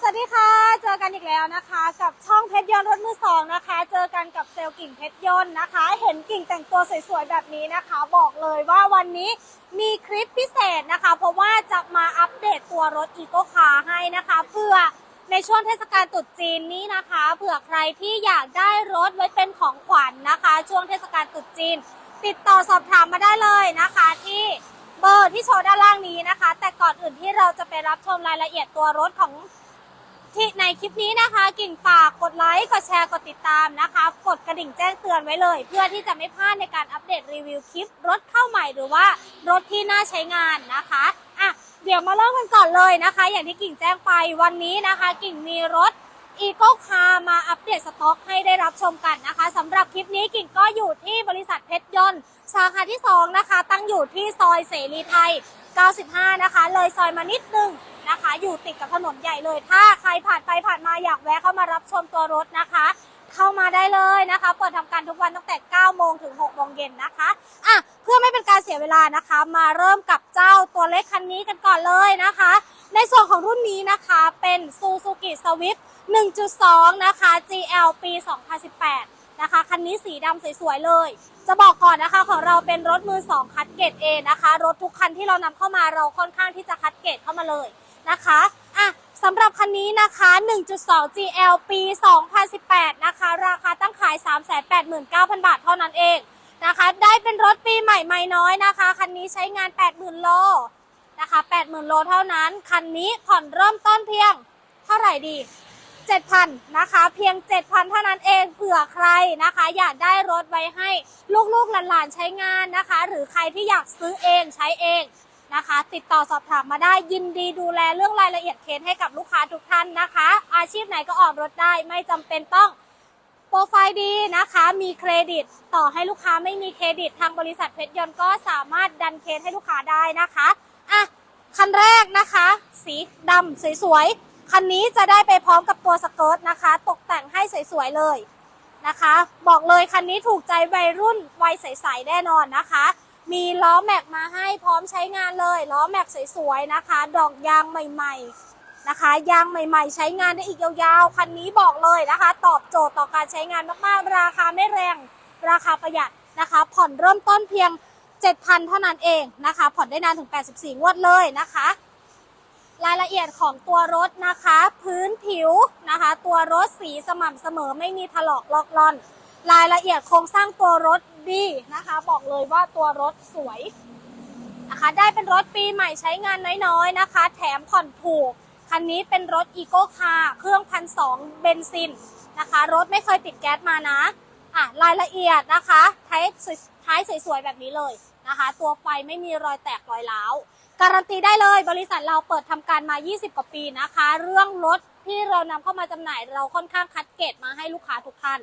สวัสดีค่ะ เจอกันอีกแล้วนะคะ กับช่องเพชรยนต์รถมือสองนะคะ เจอกันกับเซลล์กิ่งเพชรยนต์นะคะ เห็นกิ่งแต่งตัวสวยๆแบบนี้นะคะ บอกเลยว่าวันนี้มีคลิปพิเศษนะคะ เพราะว่าจะมาอัปเดตตัวรถอีโ c คาให้นะคะเพื่อในช่วงเทศกาลตรุษจีนนี้นะคะ เผื่อใครที่อยากได้รถไว้เป็นของขวัญนะคะ ช่วงเทศกาลตรุษจีน ติดต่อสอบถามมาได้เลยนะคะที่เบอร์ที่โชว์ด้านล่างนี้นะคะ แต่ก่อนอื่นที่เราจะไปรับชมรายละเอียดตัวรถของ ในคลิปนี้นะคะ กิ่งฝากกดไลค์ กดแชร์ กดติดตามนะคะ กดกระดิ่งแจ้งเตือนไว้เลย เพื่อที่จะไม่พลาดในการอัปเดตรีวิวคลิปรถเข้าใหม่หรือว่ารถที่น่าใช้งานนะคะอะเดี๋ยวมาเริ่มกันก่อนเลยนะคะ อย่างที่กิ่งแจ้งไปวันนี้นะคะ กิ่งมีรถอีโ c คาร์มาอัปเดตสต็อกให้ได้รับชมกันนะคะสำหรับคลิปนี้กิ่งก็อยู่ที่บริษัทเพชรยนต์สาขาที่ 2 นะคะ ตั้งอยู่ที่ซอยเสรีไทย 95 นะคะ เลยซอยมานิดนึง นะคะ อยู่ติดกับถนนใหญ่เลย ถ้าใครผ่านไปผ่านมาอยากแวะเข้ามารับชมตัวรถนะคะ เข้ามาได้เลยนะคะ เปิดทำการทุกวันตั้งแต่ 9 โมงถึง 6 โมงเย็นนะคะอะเพื่อไม่เป็นการเสียเวลานะคะ มาเริ่มกับเจ้าตัวเล็กคันนี้กันก่อนเลยนะคะ ในส่วนของรุ่นนี้นะคะเป็น Suzuki Swift 1.2 นะคะ GL ปี 2018นะคะคันนี้สีดำสวยๆเลย จะบอกก่อนนะคะของเราเป็นรถมือ 2 คัดเกรด A นะคะ รถทุกคันที่เรานำเข้ามาเราค่อนข้างที่จะคัดเกรดเข้ามาเลย นะคะอะสำหรับคันนี้นะคะ 1.2 GL ปี 2018 นะคะ ราคาตั้งขาย 389,000 บาทเท่านั้นเองนะคะ ได้เป็นรถปีใหม่ไม่น้อยนะคะ คันนี้ใช้งาน 80,000 โลนะคะ 80,000 โลเท่านั้น คันนี้ผ่อนเริ่มต้นเพียงเท่าไหร่ดี 7,000 นะคะ เพียง 7,000 เท่านั้นเอง เผื่อใครนะคะ อยากได้รถไว้ให้ลูกๆหลานๆใช้งานนะคะ หรือใครที่อยากซื้อเองใช้เอง นะคะ ติดต่อสอบถามมาได้ยินดีดูแลเรื่องรายละเอียดเคสให้กับลูกค้าทุกท่านนะคะ อาชีพไหนก็ออกรถได้ไม่จำเป็นต้องโปรไฟล์ดีนะคะ มีเครดิต ต่อให้ลูกค้าไม่มีเครดิต ทางบริษัทเพชรยนต์ก็สามารถดันเคสให้ลูกค้าได้นะคะอะคันแรกนะคะ สีดำสวยๆ คันนี้จะได้ไปพร้อมกับตัวสเกิร์ตนะคะ ตกแต่งให้สวยๆเลยนะคะ บอกเลยคันนี้ถูกใจวัยรุ่นวัยใสๆแน่นอนนะคะ มีล้อแม็กมาให้พร้อมใช้งานเลยล้อแม็กสวยๆนะคะ ดอกยางใหม่ๆนะคะ ยางใหม่ ๆ ใช้งานได้อีกยาวๆคันนี้บอกเลยนะคะ ตอบโจทย์ต่อการใช้งานมากๆ ราคาไม่แรง ราคาประหยัดนะคะ ผ่อนเริ่มต้นเพียง 7,000 เท่านั้นเองนะคะ ผ่อนได้นานถึง 84 งวดเลยนะคะ รายละเอียดของตัวรถนะคะ พื้นผิวนะคะ ตัวรถสีสม่ำเสมอไม่มีถลอกลอกลอน รายละเอียดโครงสร้างตัวรถ ดีนะคะ บอกเลยว่าตัวรถสวยนะคะ ได้เป็นรถปีใหม่ใช้งานน้อยๆนะคะ แถมผ่อนถูก คันนี้เป็นรถอีโ c คาร์เครื่องพันสองเบนซินนะคะ รถไม่เคยติดแก๊สมานะอะรายละเอียดนะคะท้ายท้ายสวยๆแบบนี้เลยนะคะ ตัวไฟไม่มีรอยแตกรอยร้าวการันตีได้เลยบริษัทเราเปิดทำการมา 20 กว่าปีนะคะ เรื่องรถที่เรานำเข้ามาจำหน่ายเราค่อนข้างคัดเกรดมาให้ลูกค้าทุกท่าน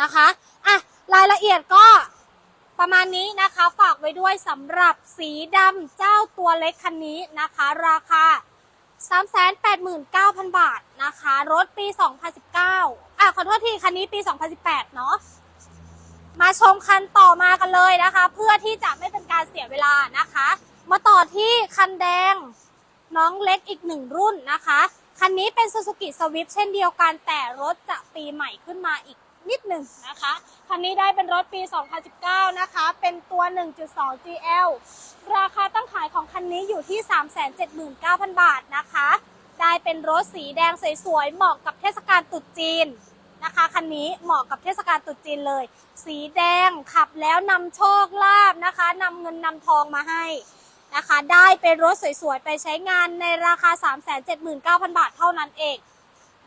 นะคะอะรายละเอียดก็ ประมาณนี้นะคะฝากไว้ด้วยสำหรับสีดำเจ้าตัวเล็กคันนี้นะคะ ราคา 389,000 บาทนะคะ รถปี 2019 อะขอโทษทีคันนี้ปี 2018 เนาะมาชมคันต่อมากันเลยนะคะ เพื่อที่จะไม่เป็นการเสียเวลานะคะ มาต่อที่คันแดงน้องเล็กอีกหนึ่งรุ่นนะคะ คันนี้เป็น Suzuki Swift เช่นเดียวกันแต่รถจะปีใหม่ขึ้นมาอีก นิดหนึ่งนะคะคันนี้ได้เป็นรถปี 2019 นะคะ เป็นตัว 1.2 GL ราคาตั้งขายของคันนี้อยู่ที่ 379,000 บาทนะคะ ได้เป็นรถสีแดงสวยๆ เหมาะกับเทศกาลตรุษจีนนะคะคันนี้เหมาะกับเทศกาลตรุษจีนเลย สีแดงขับแล้วนำโชคลาภนะคะนำเงินนำทองมาให้นะคะ ได้เป็นรถสวยๆ ไปใช้งานในราคา 379,000 บาทเท่านั้นเอง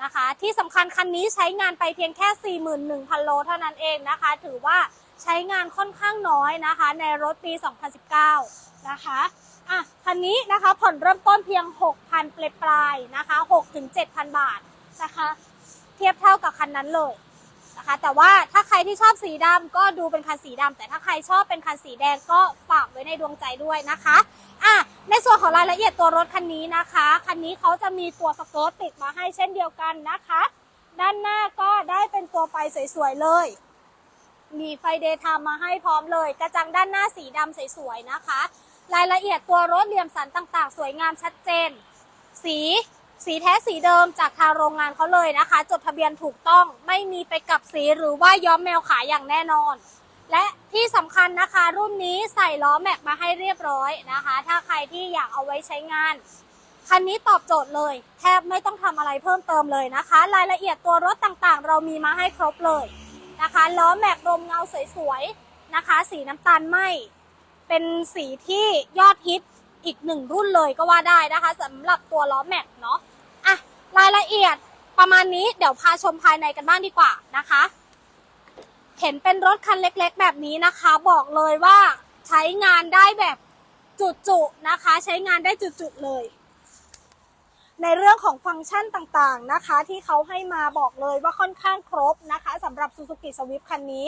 นะคะ ที่สำคัญคันนี้ใช้งานไปเพียงแค่ 41,000 โลเท่านั้นเองนะคะ ถือว่าใช้งานค่อนข้างน้อยนะคะ ในรถปี 2019 นะคะอะคันนี้นะคะผ่อนเริ่มต้นเพียง 6,000 ปลายๆนะคะ6-7,000 บาทนะคะ เทียบเท่ากับคันนั้นเลยนะคะ แต่ว่าถ้าใครที่ชอบสีดำก็ดูเป็นคันสีดำแต่ถ้าใครชอบเป็นคันสีแดงก็ฝากไว้ในดวงใจด้วยนะคะอะ ในส่วนของรายละเอียดตัวรถคันนี้นะคะ คันนี้เขาจะมีตัวสเกิร์ตติดมาให้เช่นเดียวกันนะคะ ด้านหน้าก็ได้เป็นตัวไฟสวยๆเลย มีไฟเดย์ไทม์มาให้พร้อมเลย กระจังด้านหน้าสีดำสวยๆนะคะ รายละเอียดตัวรถเหลี่ยมสันต่างๆ สวยงามชัดเจน สีสีแท้สีเดิมจากทางโรงงานเขาเลยนะคะ จดทะเบียนถูกต้องไม่มีไปกับสีหรือว่าย้อมแมวขายอย่างแน่นอน และที่สำคัญนะคะ รุ่นนี้ใส่ล้อแม็กมาให้เรียบร้อยนะคะ ถ้าใครที่อยากเอาไว้ใช้งานคันนี้ตอบโจทย์เลย แทบไม่ต้องทำอะไรเพิ่มเติมเลยนะคะ รายละเอียดตัวรถต่างๆ เรามีมาให้ครบเลยนะคะล้อแม็กรมเงาสวยๆนะคะ สีน้ำตาลไหมเป็นสีที่ยอดฮิตอีกหนึ่งรุ่นเลยก็ว่าได้นะคะสำหรับตัวล้อแม็กเนาะอะรายละเอียดประมาณนี้เดี๋ยวพาชมภายในกันบ้างดีกว่านะคะ เห็นเป็นรถคันเล็กๆ แบบนี้นะคะ บอกเลยว่าใช้งานได้แบบจุๆนะคะ ใช้งานได้จุๆเลย ในเรื่องของฟังก์ชันต่างๆนะคะ ที่เขาให้มาบอกเลยว่าค่อนข้างครบนะคะสำหรับ Suzuki Swift คันนี้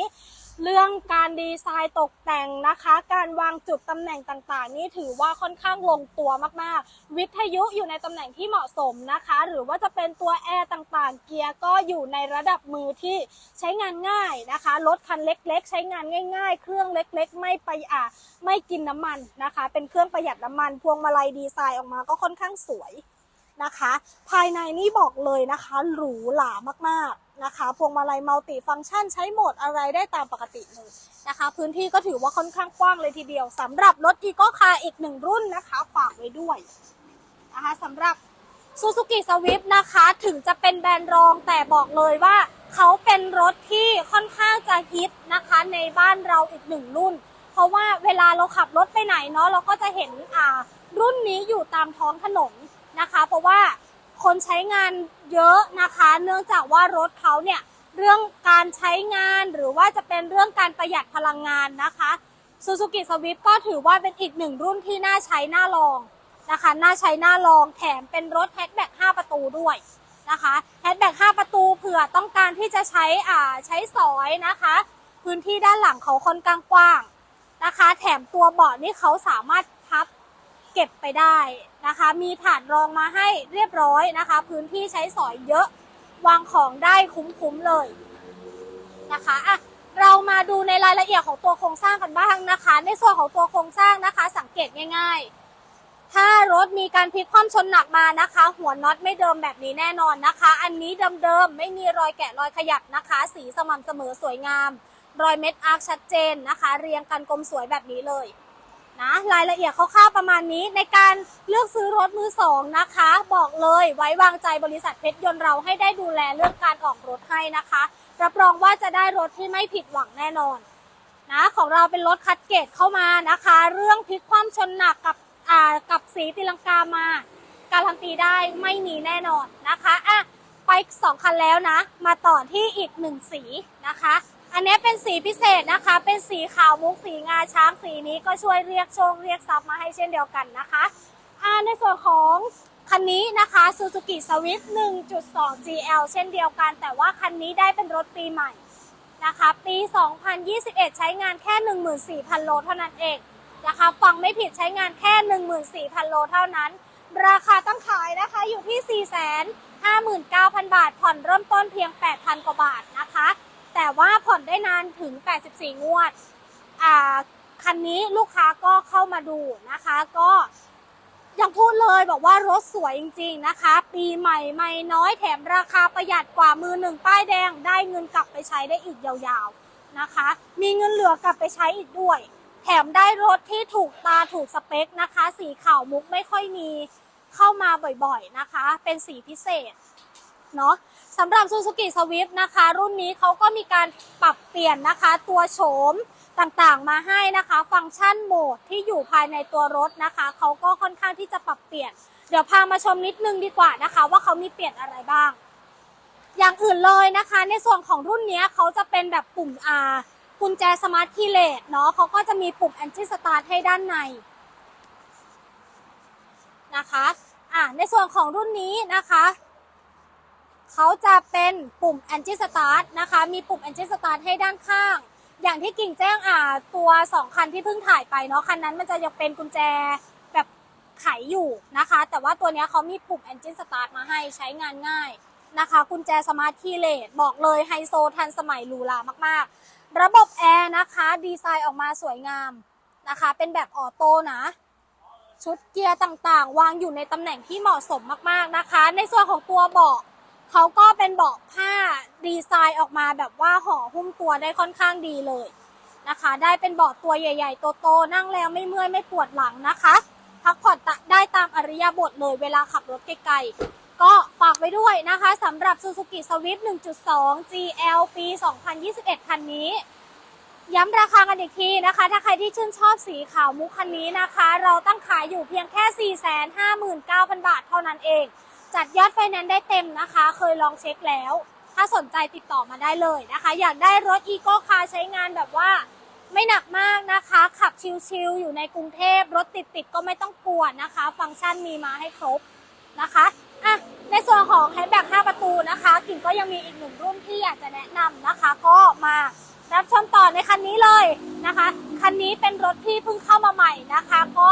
เรื่องการดีไซน์ตกแต่งนะคะ การวางจุดตำแหน่งต่างๆ นี่ถือว่าค่อนข้างลงตัวมากๆ วิทยุอยู่ในตำแหน่งที่เหมาะสมนะคะ หรือว่าจะเป็นตัวแอร์ต่างๆ เกียร์ก็อยู่ในระดับมือที่ใช้งานง่ายนะคะ รถคันเล็กๆ ใช้งานง่าย ๆ เครื่องเล็กๆ ไม่ไปอะไม่กินน้ำมันนะคะ เป็นเครื่องประหยัดน้ำมัน พวงมาลัยดีไซน์ออกมาก็ค่อนข้างสวย นะคะ ภายในนี่บอกเลยนะคะหรูหรามากๆนะคะ พวงมาลัยมัลติฟังก์ชันใช้โหมดอะไรได้ตามปกติเลยนะคะ พื้นที่ก็ถือว่าค่อนข้างกว้างเลยทีเดียวสำหรับรถอีโก้คาอีกหนึ่งรุ่นนะคะฝากไว้ด้วยนะคะสำหรับ Suzuki Swift นะคะถึงจะเป็นแบรนด์รองแต่บอกเลยว่าเขาเป็นรถที่ค่อนข้างจะฮิตนะคะ ในบ้านเราอีกหนึ่งรุ่น เพราะว่าเวลาเราขับรถไปไหนเนาะเราก็จะเห็นอ่ารุ่นนี้อยู่ตามท้องถนน นะคะ เพราะว่าคนใช้งานเยอะนะคะ เนื่องจากว่ารถเขาเนี่ยเรื่องการใช้งานหรือว่าจะเป็นเรื่องการประหยัดพลังงานนะคะ Suzuki Swift ก็ถือว่าเป็นอีกหนึ่งรุ่นที่น่าใช้น่าลองนะคะ น่าใช้น่าลองแถมเป็นรถแฮชแบ็ก5ประตูด้วยนะคะแฮชแบ็ก5ประตูเผื่อต้องการที่จะใช้อ่าใช้สอยนะคะ พื้นที่ด้านหลังเขาค่อนข้างกว้างนะคะ แถมตัวเบาะนี่เขาสามารถ เก็บไปได้นะคะ มีฐานรองมาให้เรียบร้อยนะคะ พื้นที่ใช้สอยเยอะวางของได้คุ้มๆเลยนะคะอะเรามาดูในรายละเอียดของตัวโครงสร้างกันบ้างนะคะ ในส่วนของตัวโครงสร้างนะคะ สังเกตง่าย ๆ ถ้ารถมีการพลิกคว่ำชนหนักมานะคะ หัวน็อตไม่เดิมแบบนี้แน่นอนนะคะ อันนี้เดิมๆไม่มีรอยแกะรอยขยับนะคะ สีสม่ำเสมอสวยงาม รอยเม็ดอาร์คชัดเจนนะคะ เรียงกันกลมสวยแบบนี้เลย นะรายละเอียดคร่าวๆประมาณนี้ในการเลือกซื้อรถมือสองนะคะ บอกเลยไว้วางใจบริษัทเพชรยนต์เราให้ได้ดูแลเรื่องการออกรถให้นะคะ รับรองว่าจะได้รถที่ไม่ผิดหวังแน่นอนนะของเราเป็นรถคัดเกรดเข้ามานะคะ เรื่องพลิกคว่ำชนหนักกับอ่ากับสีตีลังกามา การันตีได้ไม่มีแน่นอนนะคะอะไปสองคันแล้วนะ มาต่อที่อีกหนึ่งสีนะคะ อันนี้เป็นสีพิเศษนะคะ เป็นสีขาวมุกสีงาช้างสีนี้ก็ช่วยเรียกโชคเรียกทรัพย์มาให้เช่นเดียวกันนะคะอ่าในส่วนของคันนี้นะคะ Suzuki Swift 1.2 GL เช่นเดียวกัน แต่ว่าคันนี้ได้เป็นรถปีใหม่นะคะ ปี 2021 ใช้งานแค่ 14,000 โลเท่านั้นเองนะคะฟังไม่ผิดใช้งานแค่ 14,000 โลเท่านั้น ราคาตั้งขายนะคะอยู่ที่ 459,000 บาท ผ่อนเริ่มต้นเพียง 8,000 กว่าบาทนะคะ แต่ว่าผ่อนได้นานถึง 84 งวด อ่า คันนี้ลูกค้าก็เข้ามาดูนะคะ ก็ยังพูดเลยบอกว่ารถสวยจริง ๆนะคะ ปีใหม่ไม่น้อยแถมราคาประหยัดกว่ามือหนึ่งป้ายแดง ได้เงินกลับไปใช้ได้อีกยาวๆนะคะ มีเงินเหลือกลับไปใช้อีกด้วย แถมได้รถที่ถูกตาถูกสเปคนะคะ สีขาวมุกไม่ค่อยมีเข้ามาบ่อยๆนะคะ เป็นสีพิเศษเนาะ สำหรับ Suzuki Swift นะคะ รุ่นนี้เขาก็มีการปรับเปลี่ยนนะคะ ตัวโฉมต่างๆ มาให้นะคะ ฟังก์ชันโหมดที่อยู่ภายในตัวรถนะคะเขาก็ค่อนข้างที่จะปรับเปลี่ยน เดี๋ยวพามาชมนิดนึงดีกว่านะคะ ว่าเขามีเปลี่ยนอะไรบ้าง อย่างอื่นเลยนะคะ ในส่วนของรุ่นนี้เขาจะเป็นแบบปุ่มอากุญแจสมาร์ทคีย์เลสเนาะเขาก็จะมีปุ่ม Anti Start ให้ด้านในนะคะอ่าในส่วนของรุ่นนี้นะคะ เขาจะเป็นปุ่ม Anti Start นะคะ มีปุ่ม Anti Start ให้ด้านข้าง อย่างที่กิ่งแจ้งอ่าตัว 2 คันที่เพิ่งถ่ายไปเนาะคันนั้นมันจะยังเป็นกุญแจแบบไขอยู่นะคะ แต่ว่าตัวนี้เขามีปุ่ม Anti Start มาให้ใช้งานง่ายนะคะ กุญแจสมาร์ทคีย์เลสบอกเลยไฮโซทันสมัยหรูหรามากๆ ระบบแอร์นะคะดีไซน์ออกมาสวยงามนะคะ เป็นแบบออโต้นะชุดเกียร์ต่างๆ วางอยู่ในตำแหน่งที่เหมาะสมมากๆนะคะ ในส่วนของตัวเบาะ เขาก็เป็นเบาะผ้าดีไซน์ออกมาแบบว่าห่อหุ้มตัวได้ค่อนข้างดีเลยนะคะ ได้เป็นเบาะตัวใหญ่ ๆ โตๆนั่งแล้วไม่เมื่อยไม่ปวดหลังนะคะพักผ่อนได้ตามอริยบทเลยเวลาขับรถไกลๆ ก็ฝากไว้ด้วยนะคะสำหรับ Suzuki Swift 1.2 GL ปี 2021 คันนี้ ย้ำราคากันอีกทีนะคะ ถ้าใครที่ชื่นชอบสีขาวมุกคันนี้นะคะ เราตั้งขายอยู่เพียงแค่ 459,000 บาทเท่านั้นเอง จัดยอดไฟแนนซ์ได้เต็มนะคะ เคยลองเช็คแล้ว ถ้าสนใจติดต่อมาได้เลยนะคะ อยากได้รถอีโก้คาใช้งานแบบว่าไม่หนักมากนะคะ ขับชิลๆอยู่ในกรุงเทพรถติดๆก็ไม่ต้องกลัวนะคะ ฟังก์ชันมีมาให้ครบนะคะอะในส่วนของแฮชแบ็ก5ประตูนะคะกิ่งก็ยังมีอีกหนึ่งรุ่นที่อยากจะแนะนำนะคะ ก็มารับชมต่อในคันนี้เลยนะคะ คันนี้เป็นรถที่เพิ่งเข้ามาใหม่นะคะ ก็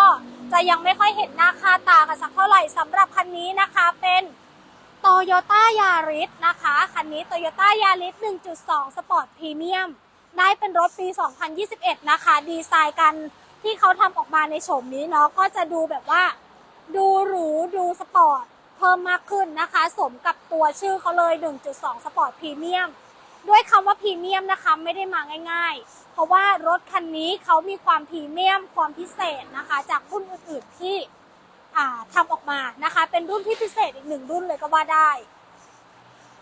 จะยังไม่ค่อยเห็นหน้าค่าตากันสักเท่าไหร่สำหรับคันนี้นะคะเป็นโตโยต้ายาริสนะคะ คันนี้โตโยต้ายาริส1.2 สปอร์ตพรีเมียม ได้เป็นรถปี 2021 นะคะ ดีไซน์กันที่เขาทำออกมาในโฉมนี้เนาะ ก็จะดูแบบว่า ดูหรู ดูสปอร์ต เพิ่มมากขึ้นนะคะ สมกับตัวชื่อเขาเลย 1.2 สปอร์ตพรีเมียม ด้วยคำว่าพรีเมียมนะคะ ไม่ได้มาง่าย ๆเพราะว่ารถคันนี้เขามีความพรีเมียมความพิเศษนะคะ จากรุ่นอื่นๆที่ทำออกมานะคะ เป็นรุ่นที่พิเศษอีกหนึ่งรุ่นเลยก็ว่าได้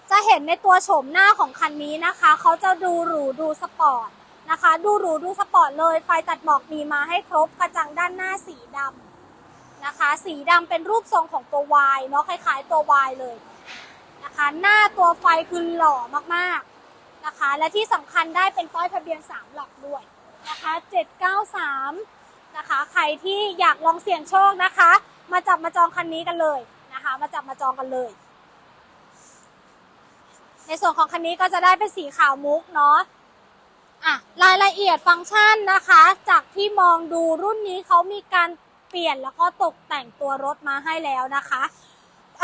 จะเห็นในตัวโฉมหน้าของคันนี้นะคะเขาจะดูหรูดูสปอร์ตนะคะ ดูหรูดูสปอร์ตเลย ไฟตัดหมอกมีมาให้ครบกระจังด้านหน้าสีดำนะคะ สีดำเป็นรูปทรงของตัว Y เนาะคล้ายๆตัว Y เลยนะคะ หน้าตัวไฟคือหล่อมากๆ นะคะ และที่สำคัญได้เป็นป้ายทะเบียน 3 หลักด้วยนะคะ 793 นะคะ ใครที่อยากลองเสี่ยงโชคนะคะ มาจับมาจองคันนี้กันเลยนะคะ มาจับมาจองกันเลย ในส่วนของคันนี้ก็จะได้เป็นสีขาวมุกเนาะอะรายละเอียดฟังก์ชันนะคะ จากที่มองดูรุ่นนี้เขามีการเปลี่ยนแล้วก็ตกแต่งตัวรถมาให้แล้วนะคะ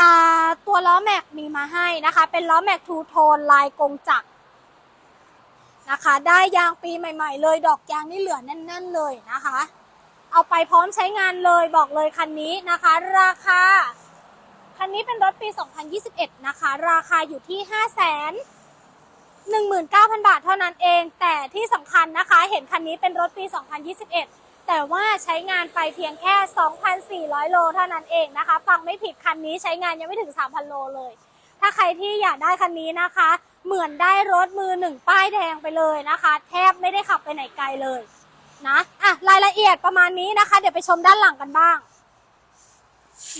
อ่าตัวล้อแม็กมีมาให้นะคะ เป็นล้อแม็กทูโทนลายกงจักร นะคะ ได้ยางปีใหม่ๆ เลย ดอกยางนี่เหลือแน่น ๆ เลยนะคะ เอาไปพร้อมใช้งานเลยบอกเลยคันนี้นะคะ ราคา คันนี้เป็นรถปี 2021 นะคะ ราคาอยู่ที่5 0 0 0 0 19,000 บาทเท่านั้นเอง แต่ที่สำคัญนะคะ เห็นคันนี้เป็นรถปี 2021 แต่ว่าใช้งานไปเพียงแค่ 2,400 โลเท่านั้นเองนะคะ ฟังไม่ผิดคันนี้ใช้งานยังไม่ถึง 3,000 โลเลย ถ้าใครที่อยากได้คันนี้นะคะ เหมือนได้รถมือหนึ่งป้ายแดงไปเลยนะคะ แทบไม่ได้ขับไปไหนไกลเลยนะอะรายละเอียดประมาณนี้นะคะ เดี๋ยวไปชมด้านหลังกันบ้าง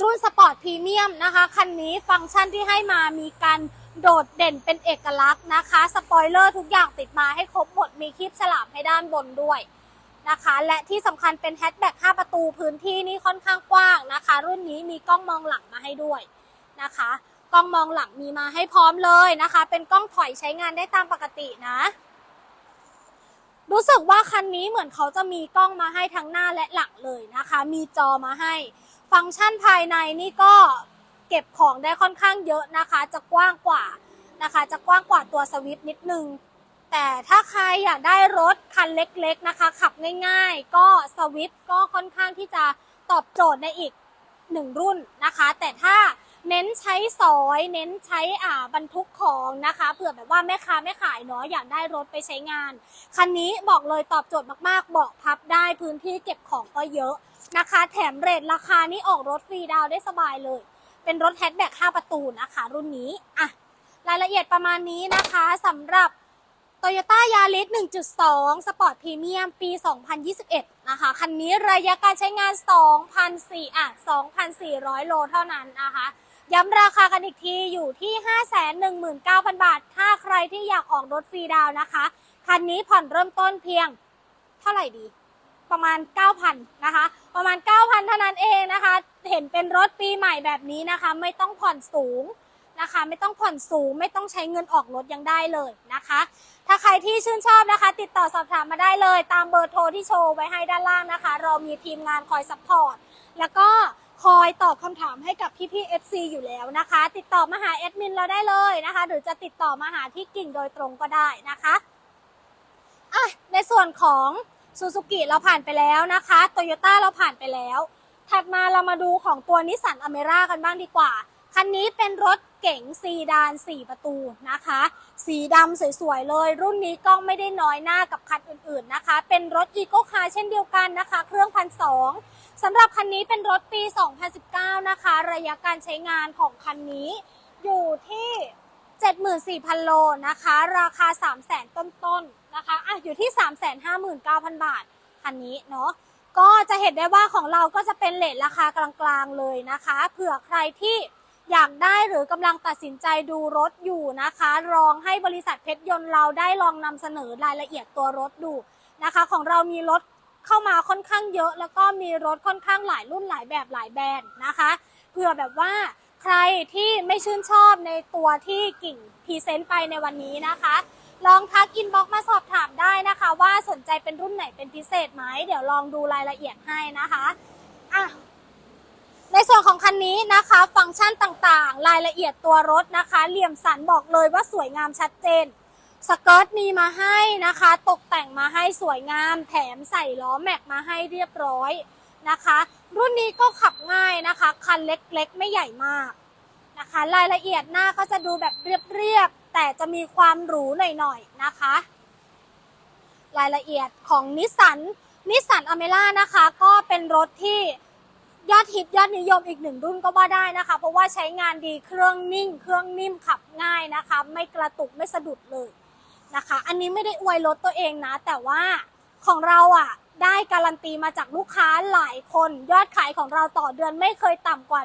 รุ่นสปอร์ตพรีเมียมนะคะ คันนี้ฟังก์ชันที่ให้มามีการโดดเด่นเป็นเอกลักษณ์นะคะ สปอยเลอร์ทุกอย่างติดมาให้ครบหมด มีคลิปฉลามให้ด้านบนด้วยนะคะ และที่สำคัญเป็นแฮชแบ็ก5ประตูพื้นที่นี่ค่อนข้างกว้างนะคะ รุ่นนี้มีกล้องมองหลังมาให้ด้วยนะคะ กล้องมองหลังมีมาให้พร้อมเลยนะคะ เป็นกล้องถอยใช้งานได้ตามปกตินะ รู้สึกว่าคันนี้เหมือนเขาจะมีกล้องมาให้ทั้งหน้าและหลังเลยนะคะ มีจอมาให้ ฟังก์ชันภายในนี่ก็เก็บของได้ค่อนข้างเยอะนะคะ จะกว้างกว่านะคะ จะกว้างกว่าตัวสวิตนิดนึง แต่ถ้าใครอยากได้รถคันเล็กๆนะคะ ขับง่ายๆ ก็สวิตก็ค่อนข้างที่จะตอบโจทย์ในอีกหนึ่งรุ่นนะคะ แต่ถ้า เน้นใช้สอย เน้นใช้อ่าบรรทุกของนะคะเผื่อแบบว่าแม่ค้าไม่ขายเนาะอยากได้รถไปใช้งาน คันนี้บอกเลยตอบโจทย์มากๆ เบาะพับได้พื้นที่เก็บของก็เยอะนะคะ แถมเรทราคานี่ออกรถฟรีดาวได้สบายเลย เป็นรถแฮชแบ็ก5ประตูนะคะรุ่นนี้อะรายละเอียดประมาณนี้นะคะสำหรับ Toyota Yaris 1.2 Sport Premium ปี 2021 นะคะ คันนี้ระยะการใช้งาน 2,400อะ2,400 โลเท่านั้นนะคะ ย้ำราคากันอีกทีอยู่ที่ 519,000 บาท ถ้าใครที่อยากออกรถฟรีดาวนะคะ คันนี้ผ่อนเริ่มต้นเพียงเท่าไหร่ดี ประมาณ 9,000 นะคะ ประมาณ 9,000 เท่านั้นเองนะคะ เห็นเป็นรถปีใหม่แบบนี้นะคะ ไม่ต้องผ่อนสูงนะคะ ไม่ต้องผ่อนสูง ไม่ต้องใช้เงินออกรถยังได้เลยนะคะ ถ้าใครที่ชื่นชอบนะคะ ติดต่อสอบถามมาได้เลย ตามเบอร์โทรที่โชว์ไว้ให้ด้านล่างนะคะ เรามีทีมงานคอยซัพพอร์ต แล้วก็ คอยตอบคำถามให้กับพี่ๆ FC อยู่แล้วนะคะ ติดต่อมาหาแอดมินเราได้เลยนะคะ หรือจะติดต่อมาหาที่กิ่งโดยตรงก็ได้นะคะอะในส่วนของซูซูกิเราผ่านไปแล้วนะคะโตโยต้าเราผ่านไปแล้ว ถัดมาเรามาดูของตัวนิสสันอเมร่ากันบ้างดีกว่า คันนี้เป็นรถเก๋งซีดาน 4 ประตูนะคะ สีดำสวยๆเลย รุ่นนี้กล้องไม่ได้น้อยหน้ากับคันอื่นๆนะคะ เป็นรถอีโ c คาร์เช่นเดียวกันนะคะ เครื่องพันสองสำหรับคันนี้เป็นรถปี 2019 นะคะ ระยะการใช้งานของคันนี้อยู่ที่ 74,000 โลนะคะ ราคา 300,000 ต้นๆนะคะอะอยู่ที่ 359,000 บาท คันนี้เนาะก็จะเห็นได้ว่าของเราก็จะเป็นเลทราคากลางๆเลยนะคะ เผื่อใครที่ อยากได้หรือกำลังตัดสินใจดูรถอยู่นะคะ ลองให้บริษัทเพชรยนต์เราได้ลองนำเสนอรายละเอียดตัวรถดูนะคะ ของเรามีรถเข้ามาค่อนข้างเยอะ แล้วก็มีรถค่อนข้างหลายรุ่นหลายแบบหลายแบรนด์นะคะเผื่อแบบว่าใครที่ไม่ชื่นชอบในตัวที่กิ่งพรีเซนต์ไปในวันนี้นะคะ ลองทักอินบ็อกมาสอบถามได้นะคะ ว่าสนใจเป็นรุ่นไหนเป็นพิเศษไหมเดี๋ยวลองดูรายละเอียดให้นะคะอะ ในส่วนของคันนี้นะคะ ฟังก์ชันต่างๆ รายละเอียดตัวรถนะคะ เหลี่ยมสันบอกเลยว่าสวยงามชัดเจน สเกิร์ตมีมาให้นะคะ ตกแต่งมาให้สวยงาม แถมใส่ล้อแม็กมาให้เรียบร้อยนะคะ รุ่นนี้ก็ขับง่ายนะคะ คันเล็กๆ ไม่ใหญ่มากนะคะ รายละเอียดหน้าก็จะดูแบบเรียบๆ แต่จะมีความหรูหน่อยๆ นะคะ รายละเอียดของนิสสันนิสสันอเมร่านะคะ ก็เป็นรถที่ ยอดฮิตยอดนิยมอีกหนึ่งรุ่นก็ว่าได้นะคะ เพราะว่าใช้งานดีเครื่องนิ่ง เครื่องนิ่มขับง่ายนะคะ ไม่กระตุกไม่สะดุดเลยนะคะ อันนี้ไม่ได้อวยรถตัวเองนะ แต่ว่าของเราอะได้การันตีมาจากลูกค้าหลายคน ยอดขายของเราต่อเดือนไม่เคยต่ำกว่า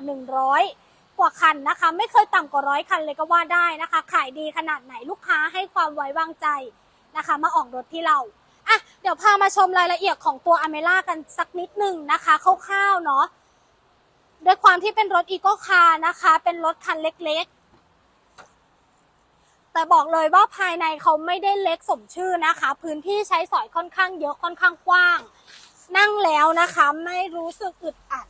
100 กว่าคันนะคะ ไม่เคยต่ำกว่าร้อยคันเลยก็ว่าได้นะคะ ขายดีขนาดไหนลูกค้าให้ความไว้วางใจนะคะ มาออกรถที่เราอะเดี๋ยวพามาชมรายละเอียดของตัวอเมร่ากันสักนิดหนึ่งนะคะคร่าวๆเนาะ ด้วยความที่เป็นรถอีโ c คาร์นะคะ เป็นรถคันเล็กๆ แต่บอกเลยว่าภายในเขาไม่ได้เล็กสมชื่อนะคะ พื้นที่ใช้สอยค่อนข้างเยอะค่อนข้างกว้าง นั่งแล้วนะคะ ไม่รู้สึกอึดอัด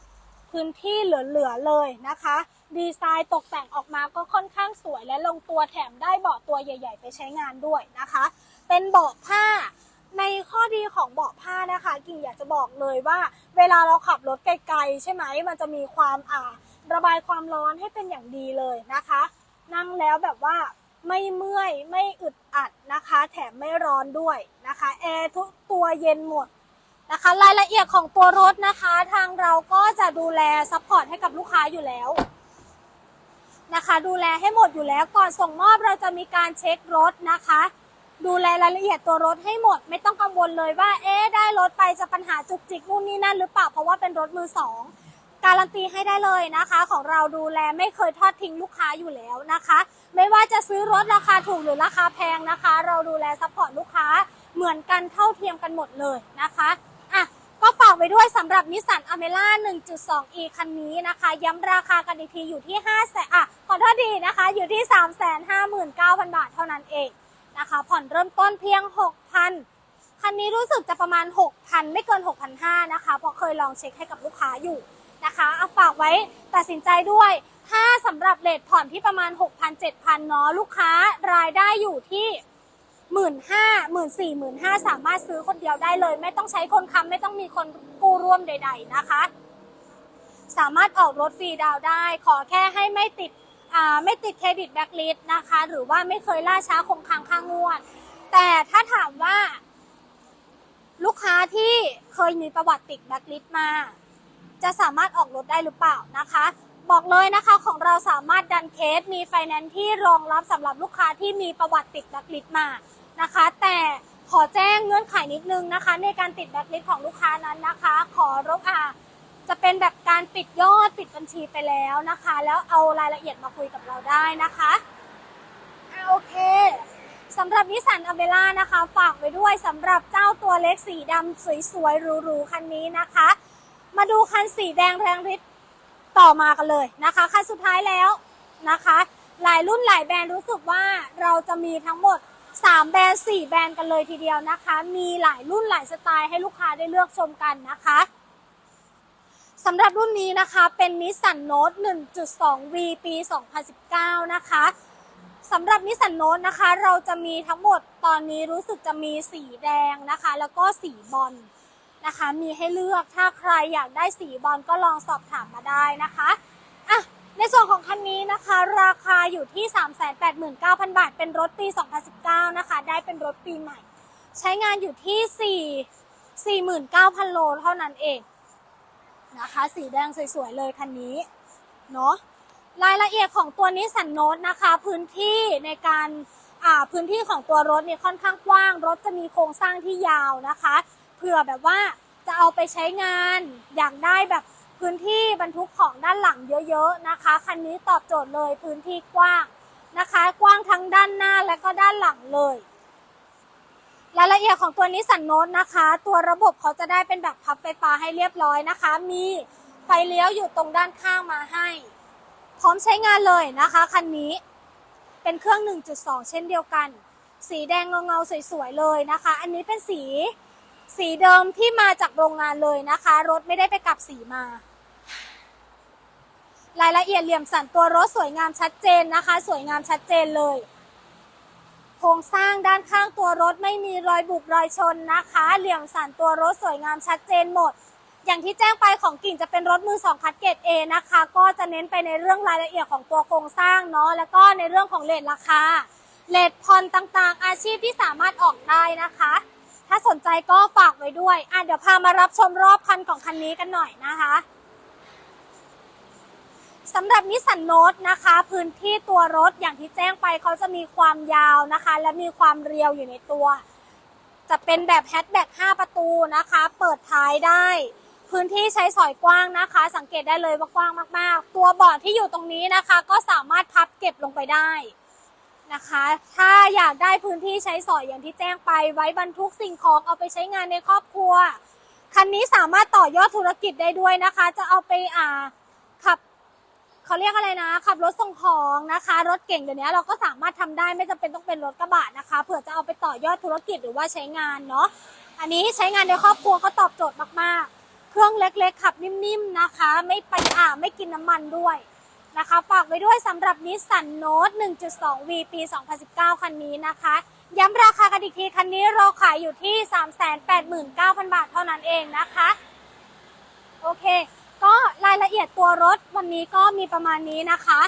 พื้นที่เหลือๆเลยนะคะ ดีไซน์ตกแต่งออกมาก็ค่อนข้างสวยและลงตัวแถมได้เบาะตัวใหญ่ ๆ ไปใช้งานด้วยนะคะ เป็นเบาะผ้า ในข้อดีของเบาะผ้านะคะ กิ่งอยากจะบอกเลยว่า เวลาเราขับรถไกลๆ ใช่ไหมมันจะมีความอ่าระบายความร้อนให้เป็นอย่างดีเลยนะคะ นั่งแล้วแบบว่าไม่เมื่อยไม่อึดอัดนะคะ แถมไม่ร้อนด้วยนะคะแอร์ทุกตัวเย็นหมดนะคะ รายละเอียดของตัวรถนะคะ ทางเราก็จะดูแลซัพพอร์ตให้กับลูกค้าอยู่แล้วนะคะ ดูแลให้หมดอยู่แล้วก่อนส่งมอบเราจะมีการเช็ครถนะคะ ดูแลรายละเอียดตัวรถให้หมด ไม่ต้องกังวลเลยว่า เอ๊ะได้รถไปจะปัญหาจุกจิกนู่นนี่นั่นหรือเปล่าเพราะว่าเป็นรถมือสองการันตีให้ได้เลยนะคะ ของเราดูแลไม่เคยทอดทิ้งลูกค้าอยู่แล้วนะคะ ไม่ว่าจะซื้อรถราคาถูกหรือราคาแพงนะคะ เราดูแลซัพพอร์ตลูกค้าเหมือนกันเท่าเทียมกันหมดเลยนะคะอะก็ฝากไว้ด้วยสำหรับนิสสันอเมร่า 1.2e คันนี้นะคะ ย้ำราคากันอีกทีอยู่ที่5แสนอะขอโทษดีนะคะ อยู่ที่ 359,000 บาทเท่านั้นเอง นะคะ ผ่อนเริ่มต้นเพียง 6,000 คันนี้รู้สึกจะประมาณ 6,000 ไม่เกิน 6,500 นะคะ เพราะเคยลองเช็คให้กับลูกค้าอยู่นะคะเอาฝากไว้ตัดสินใจด้วย ถ้าสำหรับเลทผ่อนที่ประมาณ 6,000 7,000 เนาะลูกค้ารายได้อยู่ที่หมื่นห้าหมื่นสี่หมื่นห้าสามารถซื้อคนเดียวได้เลย ไม่ต้องใช้คนค้ำไม่ต้องมีคนกู้ร่วมใด ๆนะคะ สามารถออกรถฟรีดาวได้ ขอแค่ให้ไม่ติด ไม่ติดเครดิตแบ็กลิสนะคะ หรือว่าไม่เคยล่าช้าคงค้างค่างวด แต่ถ้าถามว่า ลูกค้าที่เคยมีประวัติติดแบ็กลิสมา จะสามารถออกรถได้หรือเปล่านะคะ บอกเลยนะคะของเราสามารถดันเคสมีไฟแนนซ์ที่รองรับสำหรับลูกค้าที่มีประวัติติดแบ็กลิสมานะคะ แต่ขอแจ้งเงื่อนไขนิดนึงนะคะ ในการติดแบ็กลิสของลูกค้านั้นนะคะ ขอรบอ่า จะเป็นแบบการปิดยอดปิดบัญชีไปแล้วนะคะ แล้วเอารายละเอียดมาคุยกับเราได้นะคะอะโอเคสำหรับนิสสันอเมร่านะคะ ฝากไว้ด้วยสำหรับเจ้าตัวเล็กสีดำสวยๆหรูๆคันนี้นะคะ มาดูคันสีแดงแรงฤทธิ์ต่อมากันเลยนะคะคันสุดท้ายแล้วนะคะ หลายรุ่นหลายแบรนด์รู้สึกว่าเราจะมีทั้งหมด 3 แบรนด์ 4 แบรนด์กันเลยทีเดียวนะคะ มีหลายรุ่นหลายสไตล์ให้ลูกค้าได้เลือกชมกันนะคะ สำหรับรุ่นนี้นะคะเป็นนิสสันโน e 1.2V ปี 2019 นะคะสำหรับนิสสันโน e นะคะ เราจะมีทั้งหมดตอนนี้รู้สึกจะมีสีแดงนะคะ แล้วก็สีบอลนะคะ มีให้เลือกถ้าใครอยากได้สีบอลก็ลองสอบถามมาได้นะคะอะในส่วนของคันนี้นะคะ ราคาอยู่ที่ 389,000 บาท เป็นรถปี 2019 นะคะ ได้เป็นรถปีใหม่ ใช้งานอยู่ที่ 4 49,000 โลเท่านั้นเอง นะคะ สีแดงสวยๆเลยคันนี้เนาะรายละเอียดของตัวนี้สันโนตนะคะ พื้นที่ในการพื้นที่ของตัวรถเนี่ยค่อนข้างกว้าง รถจะมีโครงสร้างที่ยาวนะคะเผื่อแบบว่าจะเอาไปใช้งานอยากได้แบบพื้นที่บรรทุกของด้านหลังเยอะๆนะคะคันนี้ตอบโจทย์เลยพื้นที่กว้างนะคะ กว้างทั้งด้านหน้าและก็ด้านหลังเลย รายละเอียดของตัวนี้สันโนตนะคะ ตัวระบบเขาจะได้เป็นแบบพับไฟฟ้าให้เรียบร้อยนะคะ มีไฟเลี้ยวอยู่ตรงด้านข้างมาให้ พร้อมใช้งานเลยนะคะคันนี้เป็นเครื่อง 1.2 เช่นเดียวกัน สีแดงเงาๆสวยๆเลยนะคะ อันนี้เป็นสีสีเดิมที่มาจากโรงงานเลยนะคะ รถไม่ได้ไปกลับสีมา รายละเอียดเหลี่ยมสันตัวรถสวยงามชัดเจนนะคะ สวยงามชัดเจนเลย โครงสร้างด้านข้างตัวรถไม่มีรอยบุบรอยชนนะคะ เหลี่ยมสันตัวรถสวยงามชัดเจนหมด อย่างที่แจ้งไปของกิ่งจะเป็นรถมือสองคัดเกรด A นะคะ ก็จะเน้นไปในเรื่องรายละเอียดของตัวโครงสร้างเนาะแล้วก็ในเรื่องของเลทราคาเลทผ่อนต่างๆ อาชีพที่สามารถออกได้นะคะ ถ้าสนใจก็ฝากไว้ด้วยอะเดี๋ยวพามารับชมรอบคันของคันนี้กันหน่อยนะคะ สำหรับนิสสันโนตนะคะ พื้นที่ตัวรถอย่างที่แจ้งไปเขาจะมีความยาวนะคะ และมีความเรียวอยู่ในตัว จะเป็นแบบแฮชแบ็ก5 ประตูนะคะ เปิดท้ายได้ พื้นที่ใช้สอยกว้างนะคะ สังเกตได้เลยว่ากว้างมาก ๆ ตัวเบาะที่อยู่ตรงนี้นะคะ ก็สามารถพับเก็บลงไปได้นะคะ ถ้าอยากได้พื้นที่ใช้สอยอย่างที่แจ้งไปไว้บรรทุกสิ่งของเอาไปใช้งานในครอบครัว คันนี้สามารถต่อยอดธุรกิจได้ด้วยนะคะ จะเอาไปอ่า เขาเรียกอะไรนะ ขับรถส่งของนะคะ รถเก่งเดี๋ยวนี้เราก็สามารถทำได้ไม่จำเป็นต้องเป็นรถกระบะนะคะเผื่อจะเอาไปต่อยอดธุรกิจหรือว่าใช้งานเนาะอันนี้ใช้งานในครอบครัวก็ตอบโจทย์มากๆ เครื่องเล็กๆขับนิ่มๆนะคะ ไม่ไปอ่าไม่กินน้ำมันด้วยนะคะฝากไว้ด้วยสำหรับนิสสันโนต 1.2V ปี 2019 คันนี้นะคะ ย้ำราคากันอีกที คันนี้เราขายอยู่ที่ 389,000 บาทเท่านั้นเองนะคะ โอเค ก็รายละเอียดตัวรถวันนี้ก็มีประมาณนี้นะคะ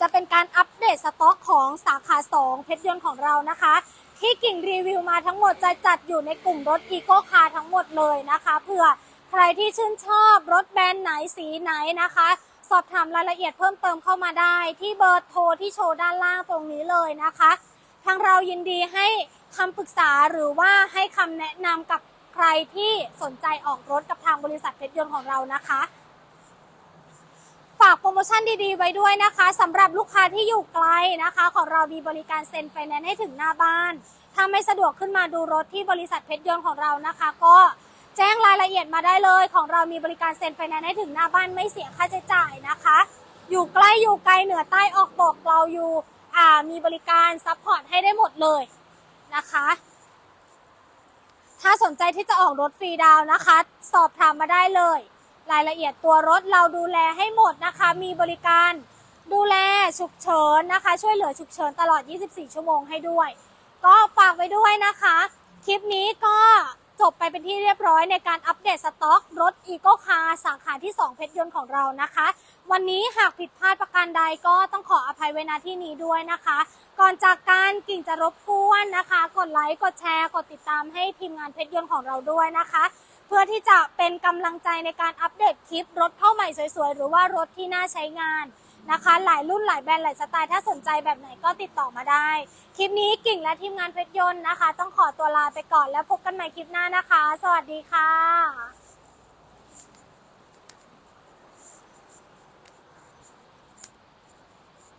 จะเป็นการอัปเดตสต็อกของสาขา 2 เพชรยนต์ของเรานะคะ ที่กิ่งรีวิวมาทั้งหมดจะจัดอยู่ในกลุ่มรถอีโก้คาร์ทั้งหมดเลยนะคะเผื่อใครที่ชื่นชอบรถแบรนด์ไหนสีไหนนะคะ สอบถามรายละเอียดเพิ่มเติมเข้ามาได้ ที่เบอร์โทรที่โชว์ด้านล่างตรงนี้เลยนะคะ ทางเรายินดีให้คำปรึกษาหรือว่าให้คำแนะนำกับ รที่สนใจออกรถกับทางบริษัทเพชรยนต์ของเรานะคะ ฝากโปรโมชั่นดีๆ ไว้ด้วยนะคะสำหรับลูกค้าที่อยู่ไกลนะคะ ของเรามีบริการเซ็นไฟแนนซ์ให้ถึงหน้าบ้าน ถ้าไม่สะดวกขึ้นมาดูรถที่บริษัทเพชรยนต์ของเรานะคะ ก็แจ้งรายละเอียดมาได้เลย ของเรามีบริการเซ็นไฟแนนซ์ให้ถึงหน้าบ้านไม่เสียค่าใช้จ่ายนะคะ อยู่ใกล้อยู่ไกลเหนือใต้ออกตกเราอยู่มีบริการซัพพอร์ตให้ได้หมดเลยนะคะ ถ้าสนใจที่จะออกรถฟรีดาวนะคะ สอบถามมาได้เลย รายละเอียดตัวรถเราดูแลให้หมดนะคะ มีบริการดูแลฉุกเฉินนะคะ ช่วยเหลือฉุกเฉินตลอด 24 ชั่วโมงให้ด้วย ก็ฝากไว้ด้วยนะคะ คลิปนี้ก็จบไปเป็นที่เรียบร้อยในการอัปเดตสต็อกรถอีโก้คาสาขาที่ 2 เพชรยนต์ของเรานะคะ วันนี้หากผิดพลาดประการใดก็ต้องขออภัยไว้ณที่นี้ด้วยนะคะ ก่อนจากการกิ่งจะรบกวนนะคะ กดไลค์กดแชร์ กดติดตามให้ทีมงานเพชรยนต์ของเราด้วยนะคะ เพื่อที่จะเป็นกำลังใจในการอัปเดตคลิปรถเข้าใหม่สวยๆ หรือว่ารถที่น่าใช้งานนะคะ หลายรุ่นหลายแบรนด์หลายสไตล์ถ้าสนใจแบบไหนก็ติดต่อมาได้ คลิปนี้กิ่งและทีมงานเพชรยนต์นะคะ ต้องขอตัวลาไปก่อนแล้วพบกันใหม่คลิปหน้านะคะ สวัสดีค่ะ